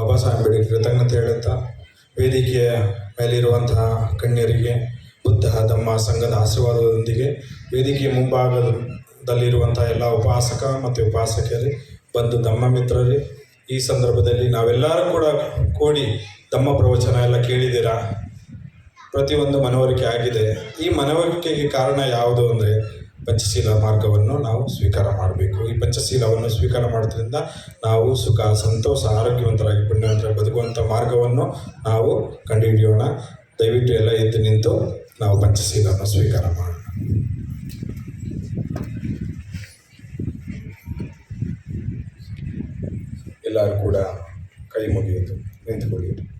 ಬಾಬಾ ಸಾಹೇಬ್ ಅಂಬೇಡ್ಕರ್ ಕೃತಜ್ಞತೆ ಹೇಳುತ್ತಾ ವೇದಿಕೆಯ ಮೇಲಿರುವಂತಹ ಕಣ್ಯರಿಗೆ ಬುದ್ಧ, ಧಮ್ಮ, ಸಂಘದ ಆಶೀರ್ವಾದದೊಂದಿಗೆ ವೇದಿಕೆಯ ಮುಂಭಾಗದಲ್ಲಿರುವಂತಹ ಎಲ್ಲ ಉಪಾಸಕ ಮತ್ತು ಉಪಾಸಕಿಯರಿ ಬಂದು ಧಮ್ಮ ಮಿತ್ರರೇ, ಈ ಸಂದರ್ಭದಲ್ಲಿ ನಾವೆಲ್ಲರೂ ಕೂಡ ಕೂಡಿ ಧಮ್ಮ ಪ್ರವಚನ ಎಲ್ಲ ಕೇಳಿದ್ದೀರಾ? ಪ್ರತಿಯೊಂದು ಮನವರಿಕೆ ಆಗಿದೆ. ಈ ಮನವರಿಕೆಗೆ ಕಾರಣ ಯಾವುದು ಅಂದರೆ ಪಂಚಶೀಲ ಮಾರ್ಗವನ್ನು ನಾವು ಸ್ವೀಕಾರ ಮಾಡಬೇಕು. ಈ ಪಂಚಶೀಲವನ್ನು ಸ್ವೀಕಾರ ಮಾಡೋದ್ರಿಂದ ನಾವು ಸುಖ, ಸಂತೋಷ, ಆರೋಗ್ಯವಂತರಾಗಿ ಪುಣ್ಯವಂತರಾಗಿ ಬದುಕುವಂಥ ಮಾರ್ಗವನ್ನು ನಾವು ಕಂಡುಹಿಡಿಯೋಣ. ದಯವಿಟ್ಟು ಎಲ್ಲ ಎದ್ದು ನಿಂತು ನಾವು ಪಂಚಶೀಲವನ್ನು ಸ್ವೀಕಾರ ಮಾಡೋಣ. ಎಲ್ಲರೂ ಕೂಡ ಕೈ ಮುಗಿಯೋದು ನಿಂತುಕೊಳ್ಳಿ.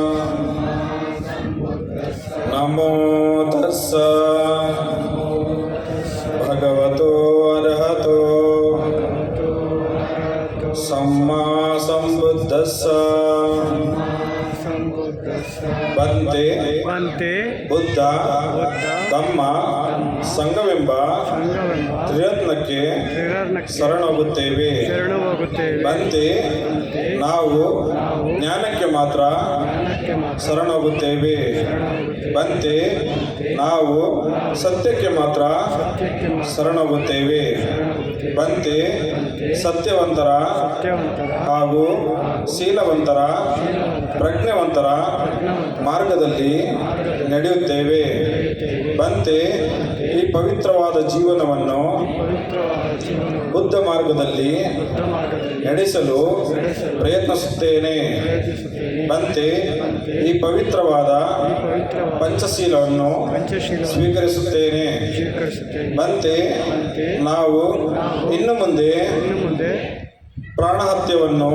නමෝ තස්ස භගවතෝ අරහතෝ සම්මා සම්බුද්දස්ස ಬಂತೆ ಬಂತೆ ಬುದ್ಧ ತಮ್ಮ ಸಂಘವೆಂಬ ತ್ರಿರತ್ನಕ್ಕೆ ಶರಣೋಗುತ್ತೇವೆ. ಬಂತೆ ನಾವು ಜ್ಞಾನಕ್ಕೆ ಮಾತ್ರ ಶರಣೋಗುತ್ತೇವೆ. ಬಂತೆ ನಾವು ಸತ್ಯಕ್ಕೆ ಮಾತ್ರ ಶರಣಾಗುತ್ತೇವೆ. ಬಂತೆ ಸತ್ಯವಂತರ ಹಾಗೂ ಶೀಲವಂತರ ಪ್ರಜ್ಞೆವಂತರ ಮಾರ್ಗದಲ್ಲಿ ನಡೆಯುತ್ತೇವೆ. ಬಂತೆ ಈ ಪವಿತ್ರವಾದ ಜೀವನವನ್ನು ಬುದ್ಧ ಮಾರ್ಗದಲ್ಲಿ ನಡೆಸಲು ಪ್ರಯತ್ನಿಸುತ್ತೇನೆ. ಬಂತೆ ಈ ಪವಿತ್ರವಾದ ಪಂಚಶೀಲವನ್ನು ಸ್ವೀಕರಿಸುತ್ತೇನೆ. ಬಂತೆ ನಾವು ಇನ್ನು ಮುಂದೆ ಪ್ರಾಣಹತ್ಯವನ್ನು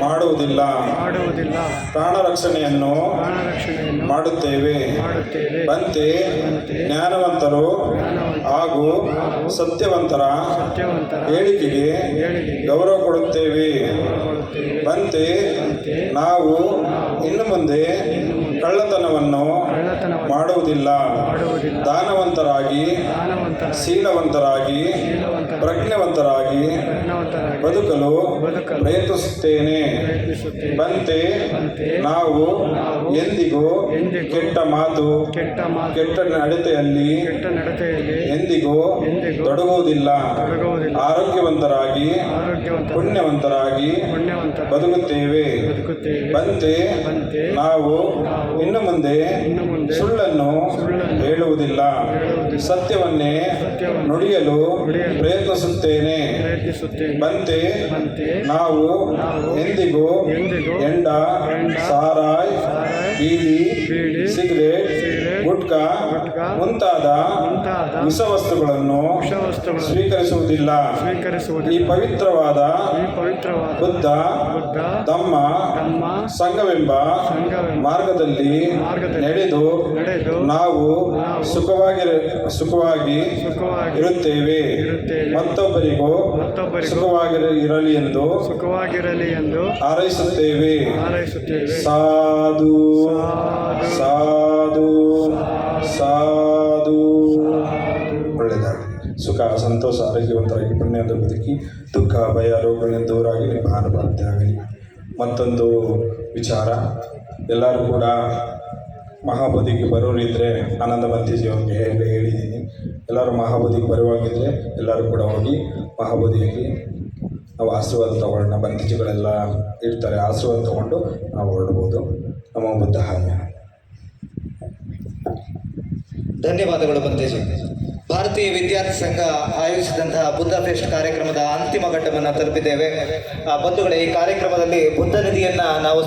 ಮಾಡುವುದಿಲ್ಲ. ಪ್ರಾಣ ರಕ್ಷಣೆಯನ್ನು ಮಾಡುತ್ತೇವೆ. ಬಂತೆ ಜ್ಞಾನವಂತರು ಹಾಗೂ ಸತ್ಯವಂತರ ಹೇಳಿಕೆಗೆ ಗೌರವ ಕೊಡುತ್ತೇವೆ. ಬಂತೆ ನಾವು ಇನ್ನು ಮುಂದೆ ಕಳ್ಳತನವನ್ನು ಮಾಡುವುದಿಲ್ಲ. ದಾನವಂತರಾಗಿ ಶೀಲವಂತರಾಗಿ ಪ್ರಜ್ಞವಂತರಾಗಿ ಬದುಕಲು ಪ್ರಯತ್ನಿಸುತ್ತೇನೆ. ಬಂತೆ ನಾವು ಎಂದಿಗೂ ಕೆಟ್ಟ ಮಾತು ಕೆಟ್ಟ ನಡತೆಯಲ್ಲಿ ಎಂದಿಗೂ ತೊಡಗುವುದಿಲ್ಲ ಆರೋಗ್ಯವಂತರಾಗಿ ಆರೋಗ್ಯವಂತ ಪುಣ್ಯವಂತರಾಗಿ ಬದುಕುತ್ತೇವೆ. ಬಂತೆ ನಾವು ಇನ್ನು ಮುಂದೆ ಸುಳ್ಳನ್ನು ಹೇಳುವುದಿಲ್ಲ. ಸತ್ಯವನ್ನೇ ನುಡಿಯಲು ಪ್ರಯತ್ನಿಸುತ್ತೇನೆ. ಬಂತೆ ನಾವು ಎಂದಿಗೂ ಎಂಡ ಸಾರಾಯ್ ಬೀದಿ ಬೀಡಿ ಸಿಗರೇಟ್, ಗುಟ್ಕಾ ಮುಂತಾದ ವಿಷವಸ್ತುಗಳನ್ನು ಸ್ವೀಕರಿಸುವುದಿಲ್ಲ. ಈ ಪವಿತ್ರವಾದ ಬುದ್ಧ ತಮ್ಮ ಸಂಘವೆಂಬ ಮಾರ್ಗದಲ್ಲಿ ನಡೆದು ನಡೆದು ನಾವು ಸುಖವಾಗಿ ಸುಖವಾಗಿ ಇರುತ್ತೇವೆ. ಮತ್ತೊಬ್ಬರಿಗೂ ಸುಖವಾಗಿ ಇರಲಿ ಎಂದು ಸುಖವಾಗಿರಲಿ ಎಂದು ಹಾರೈಸುತ್ತೇವೆ. ಸಾಧು. ಸಂತೋಷ, ಆರೋಗ್ಯವಂತರಾಗಿ ಪುಣ್ಯದ ಬದುಕಿ, ದುಃಖ, ಭಯ, ರೋಗಗಳಿಂದ ದೂರಾಗಿ ನಿಮ್ಮ ಅನುಭವತೆ ಆಗಲಿ ಮತ್ತೊಂದು ವಿಚಾರ. ಎಲ್ಲರೂ ಕೂಡ ಮಹಾಬೋಧಿಗೆ ಬರೋರಿದ್ದರೆ ಆನಂದ ಬಂತಿಜಿ ಅವ್ರಿಗೆ ಹೇಳಿ ಹೇಳಿದ್ದೀನಿ. ಎಲ್ಲರೂ ಮಹಾಬೋಧಿಗೆ ಬರುವಾಗಿದ್ದರೆ ಎಲ್ಲರೂ ಕೂಡ ಹೋಗಿ ಮಹಾಬೋಧಿಯಲ್ಲಿ ನಾವು ಆಶೀರ್ವಾದ ತಗೊಳ್ಳೋಣ. ಬಂತಿಜಿಗಳೆಲ್ಲ ಇರ್ತಾರೆ, ಆಶೀರ್ವಾದ ತಗೊಂಡು ನಾವು ಹೊರಡ್ಬೋದು. ನಮ್ಮ ಬುದ್ಧ ಹಾಗೆ. ಧನ್ಯವಾದಗಳು ಬಂತೇಜಿ ಭಾರತೀಯ ವಿದ್ಯಾರ್ಥಿ ಸಂಘ ಆಯೋಜಿಸಿದಂತಹ ಬುದ್ಧ ಫೆಸ್ಟ್ ಕಾರ್ಯಕ್ರಮದ ಅಂತಿಮ ಘಟ್ಟವನ್ನು ತಲುಪಿದ್ದೇವೆ. ಬಂಧುಗಳೇ, ಈ ಕಾರ್ಯಕ್ರಮದಲ್ಲಿ ಬುದ್ಧ ನಿಧಿಯನ್ನ ನಾವು